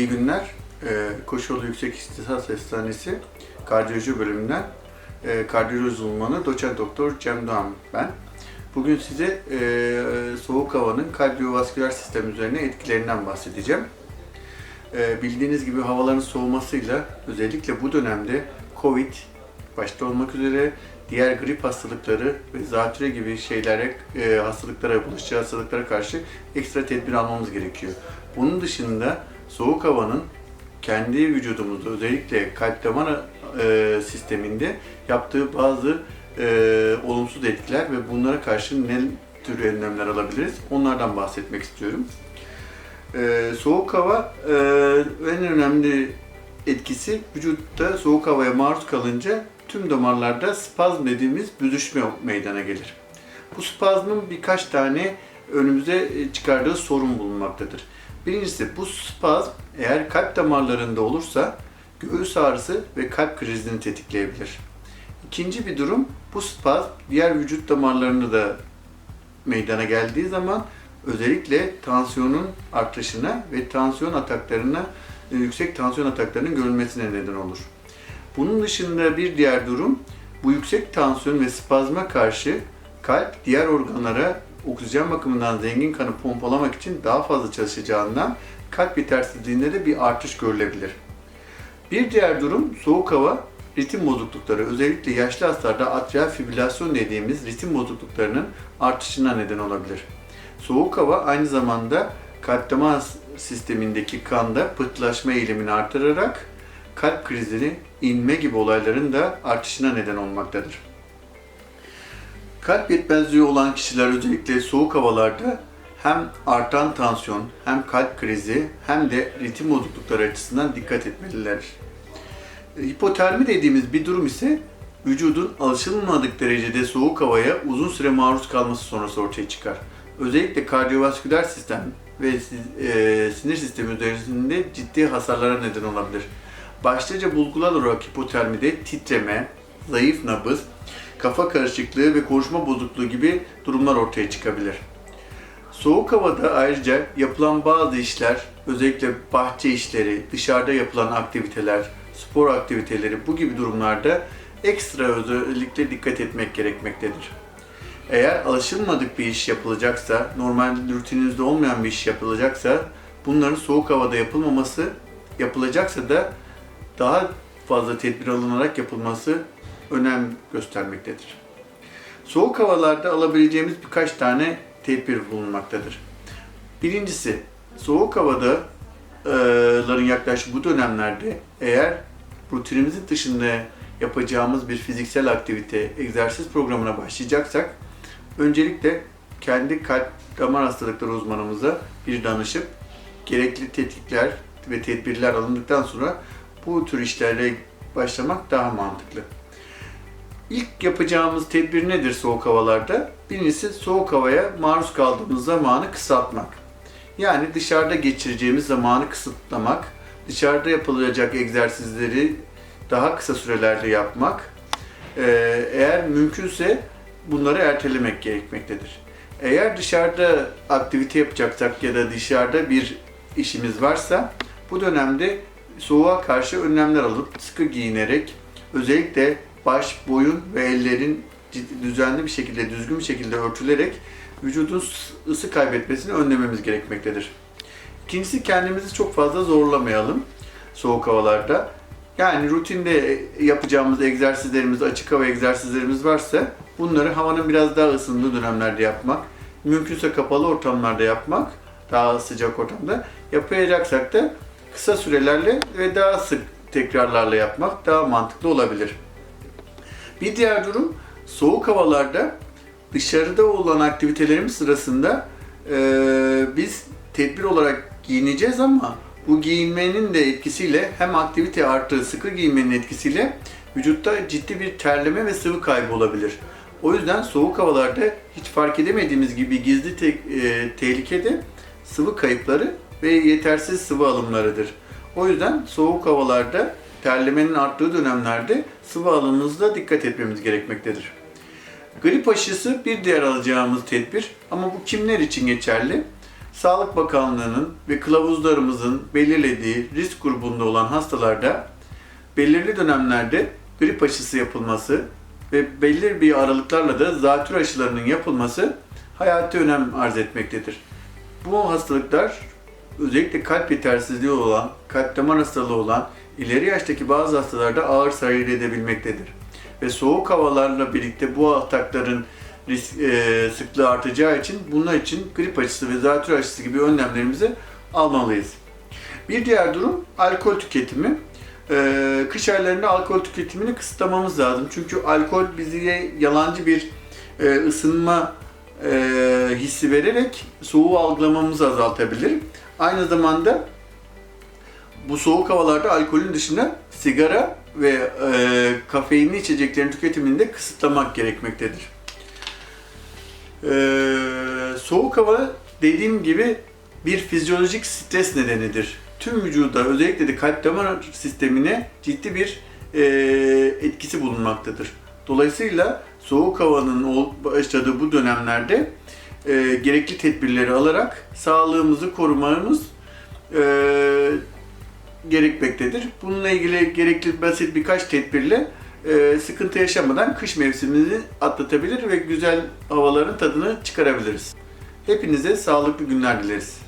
İyi günler. Ee, Koşulu Yüksek İstisas Hastanesi Kardiyoloji bölümünden e, kardiyoloji uzmanı doçent doktor Cem Doğan ben. Bugün size e, soğuk havanın kardiyovasküler sistem üzerine etkilerinden bahsedeceğim. E, bildiğiniz gibi havaların soğumasıyla özellikle bu dönemde Covid başta olmak üzere diğer grip hastalıkları ve zatüre gibi şeylere, hastalıklara, bulaşıcı hastalıklara karşı ekstra tedbir almamız gerekiyor. Bunun dışında soğuk havanın kendi vücudumuzda özellikle kalp damar e, sisteminde yaptığı bazı e, olumsuz etkiler ve bunlara karşı ne tür önlemler alabiliriz onlardan bahsetmek istiyorum. E, soğuk hava e, en önemli etkisi vücutta soğuk havaya maruz kalınca tüm damarlarda spazm dediğimiz büzüşme meydana gelir. Bu spazmın birkaç tane önümüze çıkardığı sorun bulunmaktadır. Birincisi bu spazm eğer kalp damarlarında olursa göğüs ağrısı ve kalp krizini tetikleyebilir. İkinci bir durum bu spazm diğer vücut damarlarında da meydana geldiği zaman özellikle tansiyonun artışına ve tansiyon ataklarına e, yüksek tansiyon ataklarının görülmesine neden olur. Bunun dışında bir diğer durum bu yüksek tansiyon ve spazma karşı kalp diğer organlara oksijen bakımından zengin kanı pompalamak için daha fazla çalışacağından kalp yetersizliğinde de bir artış görülebilir. Bir diğer durum soğuk hava ritim bozuklukları özellikle yaşlı hastalarda atrial fibrilasyon dediğimiz ritim bozukluklarının artışına neden olabilir. Soğuk hava aynı zamanda kalp damar sistemindeki kanda pıhtılaşma eğilimini artırarak kalp krizleri, inme gibi olayların da artışına neden olmaktadır. Kalp yetmezliği olan kişiler özellikle soğuk havalarda hem artan tansiyon, hem kalp krizi, hem de ritim bozuklukları açısından dikkat etmeliler. Hipotermi dediğimiz bir durum ise vücudun alışılmadık derecede soğuk havaya uzun süre maruz kalması sonrası ortaya çıkar. Özellikle kardiyovasküler sistem ve e, sinir sistemi üzerinde ciddi hasarlara neden olabilir. Başlıca bulgular olarak hipotermide titreme, zayıf nabız, kafa karışıklığı ve konuşma bozukluğu gibi durumlar ortaya çıkabilir. Soğuk havada ayrıca yapılan bazı işler, özellikle bahçe işleri, dışarıda yapılan aktiviteler, spor aktiviteleri bu gibi durumlarda ekstra özellikle dikkat etmek gerekmektedir. Eğer alışılmadık bir iş yapılacaksa, normal rutininizde olmayan bir iş yapılacaksa, bunların soğuk havada yapılmaması, yapılacaksa da daha fazla tedbir alınarak yapılması önem göstermektedir. Soğuk havalarda alabileceğimiz birkaç tane tedbir bulunmaktadır. Birincisi, soğuk havadaların yaklaşık bu dönemlerde eğer rutinimizin dışında yapacağımız bir fiziksel aktivite, egzersiz programına başlayacaksak, öncelikle kendi kalp damar hastalıkları uzmanımıza bir danışıp gerekli tetkikler ve tedbirler alındıktan sonra bu tür işlerle başlamak daha mantıklı. İlk yapacağımız tedbir nedir soğuk havalarda? Birincisi soğuk havaya maruz kaldığımız zamanı kısaltmak. Yani dışarıda geçireceğimiz zamanı kısıtlamak, dışarıda yapılacak egzersizleri daha kısa sürelerde yapmak, ee, eğer mümkünse bunları ertelemek gerekmektedir. Eğer dışarıda aktivite yapacaksak ya da dışarıda bir işimiz varsa bu dönemde soğuğa karşı önlemler alıp sıkı giyinerek özellikle baş, boyun ve ellerin düzenli bir şekilde, düzgün bir şekilde örtülerek vücudun ısı kaybetmesini önlememiz gerekmektedir. İkincisi kendimizi çok fazla zorlamayalım soğuk havalarda. Yani rutinde yapacağımız egzersizlerimiz, açık hava egzersizlerimiz varsa bunları havanın biraz daha ısındığı dönemlerde yapmak, mümkünse kapalı ortamlarda yapmak, daha sıcak ortamda. Yapacaksak da kısa sürelerle ve daha sık tekrarlarla yapmak daha mantıklı olabilir. Bir diğer durum soğuk havalarda dışarıda olan aktivitelerimiz sırasında e, biz tedbir olarak giyineceğiz ama bu giyinmenin de etkisiyle hem aktivite arttığı sıkı giyinmenin etkisiyle vücutta ciddi bir terleme ve sıvı kaybı olabilir. O yüzden soğuk havalarda hiç fark edemediğimiz gibi gizli te- e, tehlikede sıvı kayıpları ve yetersiz sıvı alımlarıdır. O yüzden soğuk havalarda terlemenin arttığı dönemlerde sıvı alımımızda dikkat etmemiz gerekmektedir. Grip aşısı bir diğer alacağımız tedbir ama bu kimler için geçerli? Sağlık Bakanlığı'nın ve kılavuzlarımızın belirlediği risk grubunda olan hastalarda belirli dönemlerde grip aşısı yapılması ve belli bir aralıklarla da zatürre aşılarının yapılması hayati önem arz etmektedir. Bu hastalıklar özellikle kalp yetersizliği olan, kalp damar hastalığı olan ileri yaştaki bazı hastalarda ağır seyredebilmektedir. Ve soğuk havalarla birlikte bu atakların risk, e, sıklığı artacağı için bunlar için grip aşısı ve zatürre aşısı gibi önlemlerimizi almalıyız. Bir diğer durum alkol tüketimi. Ee, kış aylarında alkol tüketimini kısıtlamamız lazım. Çünkü alkol bize yalancı bir e, ısınma e, hissi vererek soğuğu algılamamızı azaltabilir. Aynı zamanda bu soğuk havalarda alkolün dışında sigara ve e, kafeinli içeceklerin tüketimini de kısıtlamak gerekmektedir. Ee, soğuk hava dediğim gibi bir fizyolojik stres nedenidir. Tüm vücuda özellikle de kalp damar sistemine ciddi bir e, etkisi bulunmaktadır. Dolayısıyla soğuk havanın başladığı bu dönemlerde e, gerekli tedbirleri alarak sağlığımızı korumamız e, gerekmektedir. Bununla ilgili gerekli basit birkaç tedbirle e, sıkıntı yaşamadan kış mevsimini atlatabilir ve güzel havaların tadını çıkarabiliriz. Hepinize sağlıklı günler dileriz.